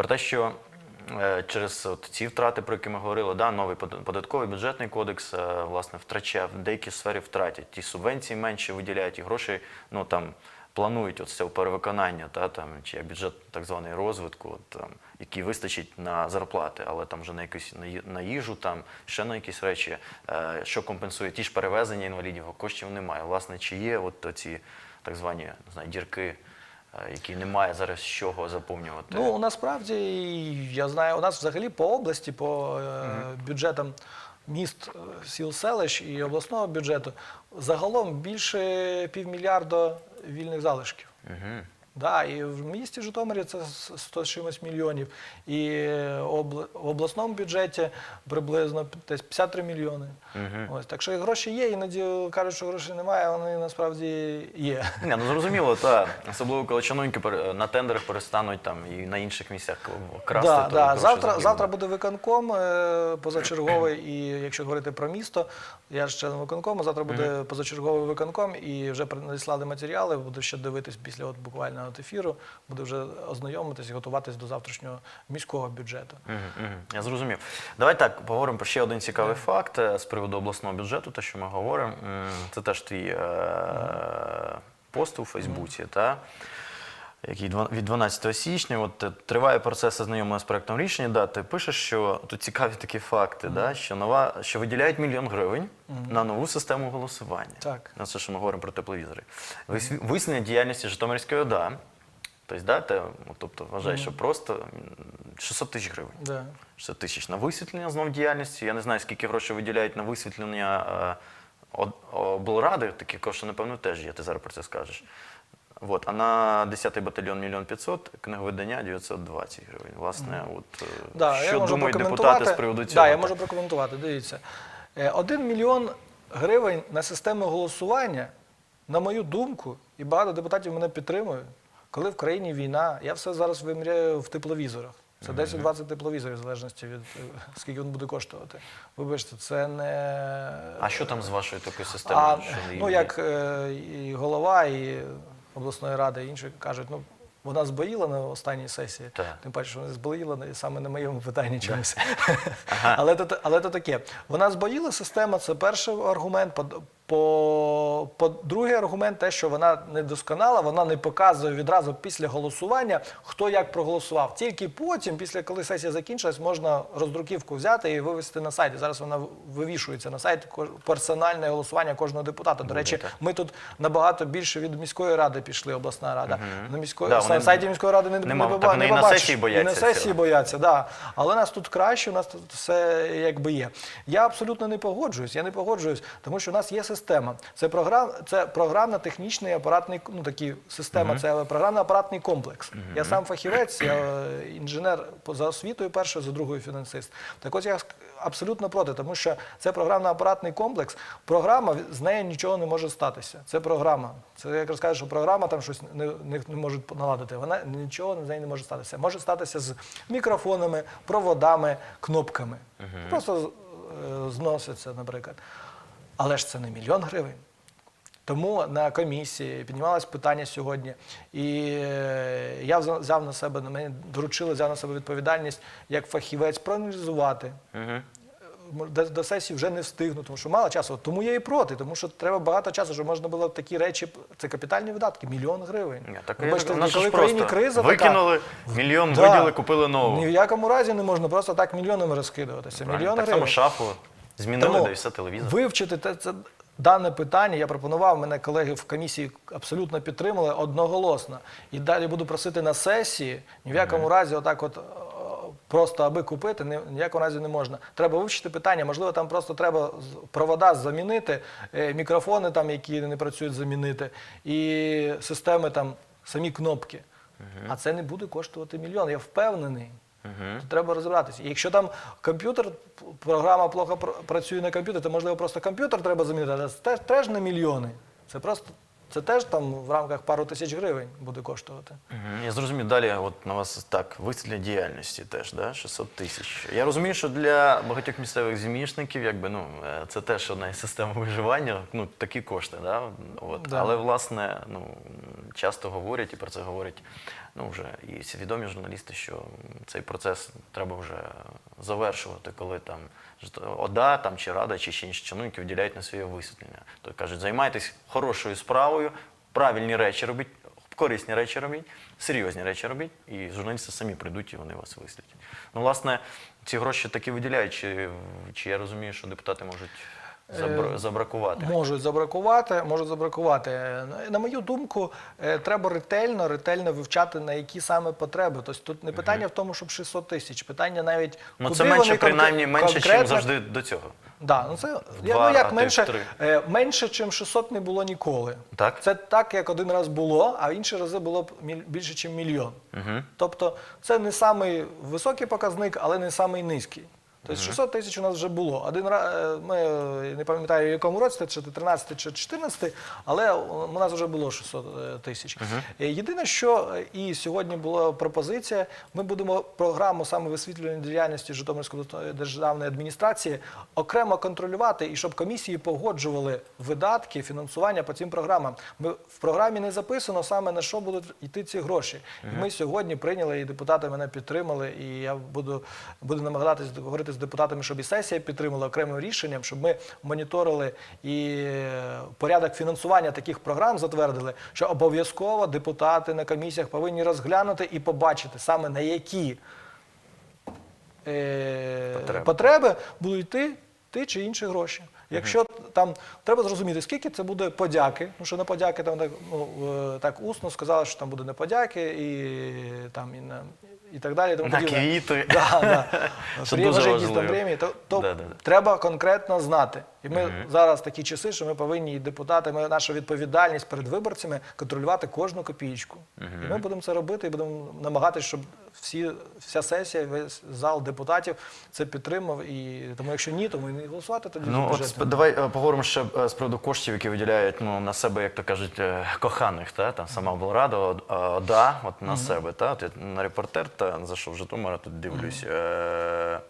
про те, що е, через от ці втрати, про які ми говорили, да, новий податковий бюджетний кодекс е, власне втрачав в деякі сфері втратять. Ті субвенції менше виділяють, і гроші ну там. Планують це перевиконання, та там чи бюджет так званий розвитку, там, який вистачить на зарплати, але там вже на якусь на їжу, там ще на якісь речі, е, що компенсує ті ж перевезення інвалідів, коштів немає. Власне, чи є от ці так звані не дірки, е, які немає зараз з чого заповнювати? Ну насправді я знаю, у нас взагалі по області, по е, бюджетам міст, е, сіл, селищ і обласного бюджету загалом більше півмільярда вільних залишків. Угу. Да, і в місті Житомирі це с- 100 чимось мільйонів. І обла- в обласному бюджеті приблизно десь 53 мільйони. Ось, так що і гроші є, іноді кажуть, що грошей немає, а вони насправді є. Ні, ну зрозуміло, та особливо коли чиновники на тендерах перестануть там і на інших місцях красти. Да, то да. Завтра, завтра буде виконком е, позачерговий, і якщо говорити про місто, я ж член виконкому, завтра буде позачерговий виконком, і вже надіслали матеріали, буду ще дивитись після от буквально от ефіру, буде вже ознайомитись і готуватись до завтрашнього міського бюджету. Я зрозумів. Давай так поговоримо про ще один цікавий факт е, з приводу обласного бюджету, те, що ми говоримо. Це теж твій е, пост у Фейсбуці, та? Який від 12 січня. От е, триває процес ознайомлення з проектом рішення. Да, ти пишеш, що тут цікаві такі факти, да, що нова, що виділяють мільйон гривень на нову систему голосування. Так. На це, що ми говоримо про тепловізори. Вис- Висновлення діяльності Житомирської ОДА. Тобто, да, те, ну, тобто вважає, що просто 600 тисяч гривень. Да. 600 тисяч на висвітлення знов діяльності. Я не знаю, скільки грошей виділяють на висвітлення е, облради, такі кошти, напевно, теж є, ти зараз про це скажеш. От. А на 10-й батальйон мільйон 500, книговидання 920 гривень. Власне, от, е, Да, що думають депутати з приводу цього? Да, я можу прокоментувати. Дивіться. Е, Один мільйон гривень на систему голосування, на мою думку, і багато депутатів мене підтримують, коли в країні війна, я все зараз виміряю в тепловізорах. Це 10-20 тепловізорів, в залежності від е, скільки він буде коштувати. Вибачте, це не. А що там з вашою такою системою? А, що ну, як і голова, і обласної ради, інші кажуть, ну, вона збоїла на останній сесії, Так. тим паче, що вона збоїла саме на моєму питанні чомусь. але, то, але то таке. Вона збоїла система, це перший аргумент. По, другий аргумент, те, що вона недосконала, вона не показує відразу після голосування, хто як проголосував. Тільки потім, після коли сесія закінчилась, можна роздруківку взяти і вивести на сайт. Зараз вона вивішується на сайт персональне голосування кожного депутата. До речі, ми тут набагато більше від міської ради пішли, обласна рада. На міської Да, вони- сайті міської ради не, Нема, не, так поба- не і на побачиш. сесії І бояться на сесії цього. бояться, да. Але нас тут краще, у нас тут все якби є. Я абсолютно не погоджуюсь. Я не погоджуюсь, тому що у нас є система. Це програм, це програмно-технічний апаратний ну такі система. Це програмно-апаратний комплекс. Я сам фахівець, я е, інженер за освітою першою, за другою фінансист. Так ось я абсолютно проти, тому що це програмно-апаратний комплекс. Програма з нею нічого не може статися. Це програма. Це як розкажеш, що програма там щось не, не, не можуть наладити. Вона нічого з нею не може статися. Може статися з мікрофонами, проводами, кнопками. Просто е, зноситься, наприклад. Але ж це не мільйон гривень. Тому на комісії піднімалось питання сьогодні, і е, я взяв на себе, на мене доручили, взяв на себе відповідальність як фахівець проаналізувати. До, до сесії вже не встигну, тому що мало часу. Тому я і проти, тому що треба багато часу, щоб можна було такі речі. Це капітальні видатки, мільйон гривень. Ні, так, Ви бачите, коли в країні криза викинули, мільйон Да. виділи, купили нову. Ні в якому разі не можна просто так мільйонами розкидуватися. Правильно. Мільйон так гривень. само шафу змінили, Тому да і все телевізор. Вивчити те, це дане питання. Я пропонував, мене колеги в комісії абсолютно підтримали одноголосно. І далі буду просити на сесії. Ні в якому разі, отак, от е, просто аби купити, ні, в якому разі не можна. Треба вивчити питання. Можливо, там просто треба провода замінити, е, мікрофони, там, які не працюють, замінити, і системи там самі кнопки. А це не буде коштувати мільйон. Я впевнений. То треба розібратися. І якщо там комп'ютер, програма плохо працює на комп'ютері, то можливо просто комп'ютер треба замінити, але це теж, теж не мільйони. Це просто це теж там в рамках пару тисяч гривень буде коштувати. Мгм. Я зрозумів. Далі от на вас так, висвітлення діяльності теж, да? 600 тисяч. Я розумію, що для багатьох місцевих змішників, якби, ну, е, це теж одна із систем виживання, ну, такі кошти. Да? От. Да. Але, власне, ну, часто говорять, і про це говорять ну вже і свідомі журналісти, що цей процес треба вже завершувати, коли там ОДА там, чи Рада, чи ще інші чиновники виділяють на своє висвітлення. То кажуть, займайтесь хорошою справою, правильні речі робіть, корисні речі робіть, серйозні речі робіть, і журналісти самі прийдуть і вони вас висвітлять. Ну, власне, ці гроші таки виділяють, чи, чи я розумію, що депутати можуть забра- забракувати. Можуть забракувати, можуть забракувати. Е, На мою думку, е, треба ретельно, ретельно вивчати на які саме потреби. Тобто тут не питання в тому, щоб 600 тисяч, питання навіть Ну, куди це менше, вони принаймні, менше, ніж конкретно- завжди до цього. Да, ну це два, ну як менше, в три. е, менше, чим 600 не було ніколи. Так? Це так, як один раз було, а інші рази було б більше, ніж мільйон. Угу. Тобто це не самий високий показник, але не самий низький. Тобто 600 тисяч у нас вже було. Один раз ми е, не пам'ятаю, в якому році, чи 13 чи 14, але у нас вже було 600 е, тисяч. Е, Єдине, що і сьогодні була пропозиція, ми будемо програму саме висвітлювання діяльності Житомирської державної адміністрації окремо контролювати і щоб комісії погоджували видатки, фінансування по цим програмам. Ми в програмі не записано саме на що будуть йти ці гроші. І ми сьогодні прийняли, і депутати мене підтримали. І я буду, буду намагатися говорити з депутатами, щоб і сесія підтримала окремим рішенням, щоб ми моніторили і е, порядок фінансування таких програм затвердили, що обов'язково депутати на комісіях повинні розглянути і побачити саме на які е, Потреби. потреби будуть йти ті чи інші гроші. Якщо там треба зрозуміти, скільки це буде подяки, ну що на подяки там так, ну, е, так усно сказали, що там буде не подяки і там і на і так далі. Тому На подібне. квіти. Да, да. Це Приємно дуже важливо. премії. То, то Да, да, да. треба конкретно знати. І ми зараз такі часи, що ми повинні, і депутати, ми, наша відповідальність перед виборцями контролювати кожну копійку. І ми будемо це робити і будемо намагатися, щоб всі, вся сесія, весь зал депутатів це підтримав. І тому, якщо ні, то ми не голосувати тоді. Ну, от сп- давай е, поговоримо ще е, з приводу коштів, які виділяють ну, на себе, як то кажуть, е, коханих. Та? Там сама облрада, Од- е, ОДА, от на себе. Та? От я на репортер та зайшов в вже тумара тут дивлюсь. Е,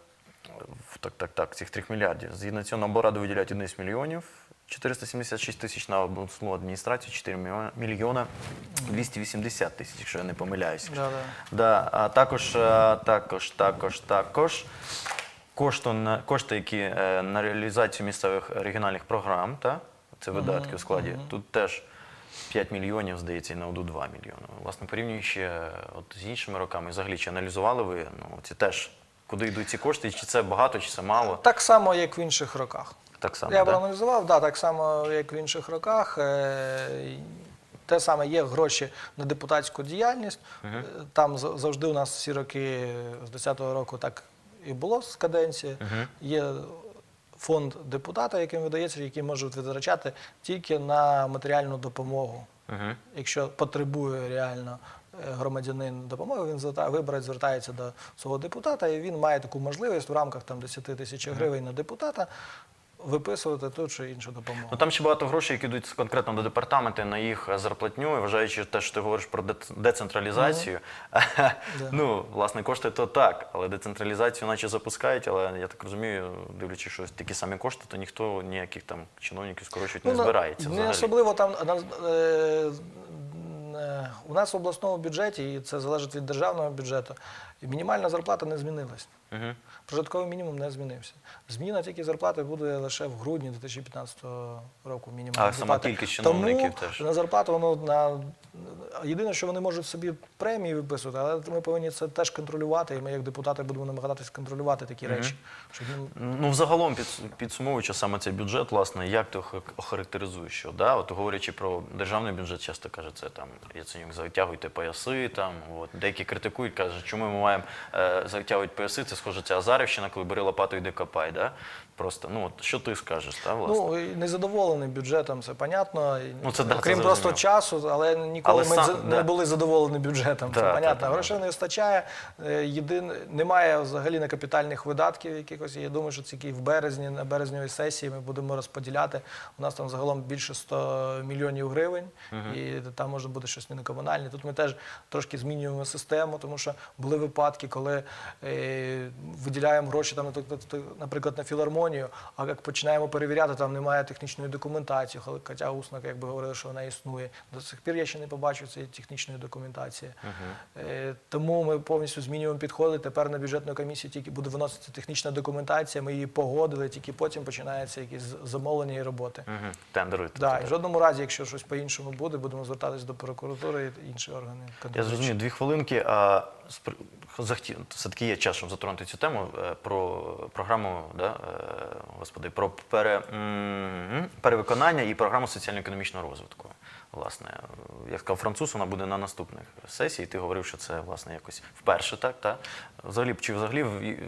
так, так, так, цих 3 мільярдів. Згідно цього на облраду виділяють 11 мільйонів. 476 тисяч на обласну адміністрацію, 4 мільйона- мільйона 280 тисяч, якщо я не помиляюсь. Да, да. Да, а також, е, також, також, також кошти, кошти, які е, на реалізацію місцевих регіональних програм, та? це видатки у складі, тут теж 5 мільйонів, здається, і на ОДУ 2 мільйони. Власне, порівнюючи е, от, з іншими роками, взагалі, чи аналізували ви ну, ці теж, куди йдуть ці кошти, чи це багато, чи це мало? Так само, як в інших роках. Так само, Я да? проаналізував, да, так само, як в інших роках. Е, Те саме є гроші на депутатську діяльність. Е, Там завжди у нас всі роки з 10-го року так і було з каденції. Є фонд депутата, яким видається, який можуть витрачати тільки на матеріальну допомогу. Мгм. Якщо потребує реально громадянин допомоги, він виборець звертається до свого депутата, і він має таку можливість в рамках там 10 тисяч гривень на депутата виписувати ту чи іншу допомогу. Ну там ще багато грошей, які йдуть конкретно до департаменту на їх зарплатню, і вважаючи те, що ти говориш про дец- децентралізацію. ну, власне, кошти то так, але децентралізацію наче запускають, але я так розумію, дивлячись, що такі самі кошти, то ніхто ніяких там чиновників скорочувати не Ну, на- збирається. Не взагалі. особливо там е, у нас в обласному бюджеті, і це залежить від державного бюджету, мінімальна зарплата не змінилась. Прожитковий мінімум не змінився. Зміна тільки зарплати буде лише в грудні 2015 року. Мінімальна А сама кількість чиновників Тому теж. на зарплату воно на єдине, що вони можуть собі премії виписувати, але ми повинні це теж контролювати. І ми, як депутати, будемо намагатися контролювати такі речі. Щоб ну, взагалом, підс- підсумовуючи саме цей бюджет, власне, як ти ох- охарактеризуєш що? Да? От, говорячи про державний бюджет, часто каже, це там Яценюк, затягуйте пояси. Там, от. Деякі критикують, кажуть, чому ми маємо е, затягувати пояси, це схоже, це Азарівщина, коли бери лопату йде копай. Да? Просто, ну, от, що ти скажеш, та, власне? Ну, незадоволений бюджетом, це понятно. Ну, це да, це просто часу, але ніколи Але ми сам- за- да. не були задоволені бюджетом. Да, це понятно. та, Грошей не вистачає. Е, Єдин, немає взагалі на капітальних видатків якихось. Я думаю, що тільки в березні, на березньої сесії ми будемо розподіляти. У нас там загалом більше 100 мільйонів гривень, і там можна буде щось не на комунальні. Тут ми теж трошки змінюємо систему, тому що були випадки, коли е, виділяємо гроші там, наприклад, на філармонію, а як починаємо перевіряти, там немає технічної документації, хоча усно якби говорили, що вона існує. До сих пір я ще не побачив цієї технічної документації. Е, тому ми повністю змінюємо підходи. Тепер на бюджетну комісію тільки буде виноситися технічна документація, ми її погодили, тільки потім починаються якісь замовлення і роботи. Угу. Тендеруєте. Да, в жодному разі, якщо щось по-іншому буде, будемо звертатись до прокуратури і інші органи. Я зрозумів, дві хвилинки. А захотів- все-таки є час, щоб затронути цю тему е, про програму, да, е, господи, про пере, перевиконання і програму соціально-економічного розвитку. Власне, як сказав француз, вона буде на наступних сесії. Ти говорив, що це власне якось вперше, так? Та? Взагалі, чи взагалі,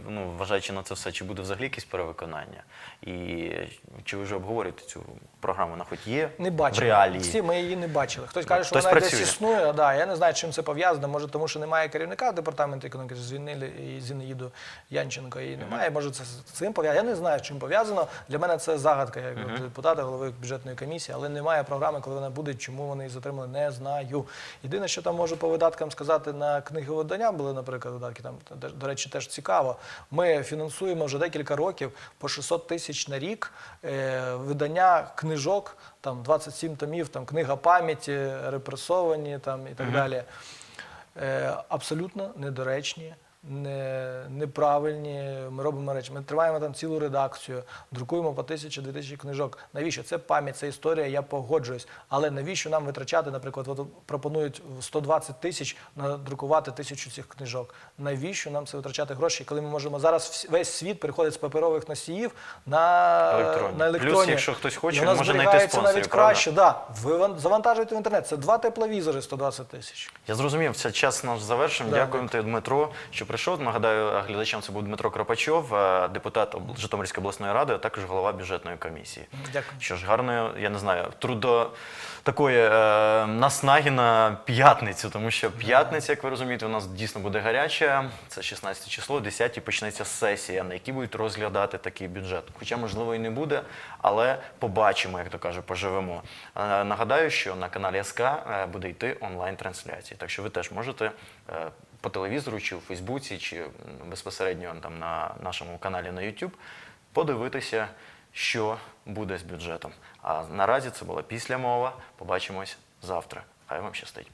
ну, вважаючи на це все, чи буде взагалі якесь перевиконання? І чи ви вже обговорюєте цю програму? Вона хоч є Не в реалії? Всі ми її не бачили. Хтось каже, що Хтось вона працює. десь існує. Да, я не знаю, чим це пов'язано. Може, тому що немає керівника департаменту економіки, звільнили і Зінаїду Янченко. І немає. Може, це з цим пов'язано. Я не знаю, чим пов'язано. Для мене це загадка як депутата, голови бюджетної комісії, але немає програми, коли вона буде. Чому вони її затримали, не знаю. Єдине, що там можу по видаткам сказати на книговидання, були, наприклад, видатки. Там до- речі, теж цікаво. Ми фінансуємо вже декілька років по 600 тисяч на рік е, видання книжок, там 27 томів, там книга пам'яті, репресовані там і так далі. Е, абсолютно недоречні. Не, неправильні, ми робимо речі. Ми триваємо там цілу редакцію, друкуємо по тисячі-дві тисячі книжок. Навіщо? Це пам'ять, це історія, я погоджуюсь. Але навіщо нам витрачати, наприклад, от пропонують 120 тисяч надрукувати тисячу цих книжок. Навіщо нам це витрачати гроші, коли ми можемо зараз весь світ переходить з паперових носіїв на Електронні. на Плюс, якщо хтось хоче, він може знайти спонсорів, навіть краще. Да. Ви ван- завантажуєте в інтернет. Це два тепловізори 120 тисяч. Я зрозумів, це час наш завершимо. Да, Дякуємо тобі, Дмитро, що прийшов. Нагадаю, глядачам це був Дмитро Кропачов, е, депутат Житомирської обласної ради, а також голова бюджетної комісії. Дякую. Що ж, гарної, я не знаю, трудо такої е, наснаги на п'ятницю, тому що п'ятниця, як ви розумієте, у нас дійсно буде гаряча. Це 16 число, 10 почнеться сесія, на якій будуть розглядати такий бюджет. Хоча, можливо, і не буде, але побачимо, як то каже, поживемо. Е, нагадаю, що на каналі СК е, буде йти онлайн-трансляція. Так що ви теж можете е, по телевізору, чи у Фейсбуці, чи безпосередньо там на нашому каналі на YouTube подивитися, що буде з бюджетом. А наразі це була після мова. Побачимось завтра. Хай вам щастить.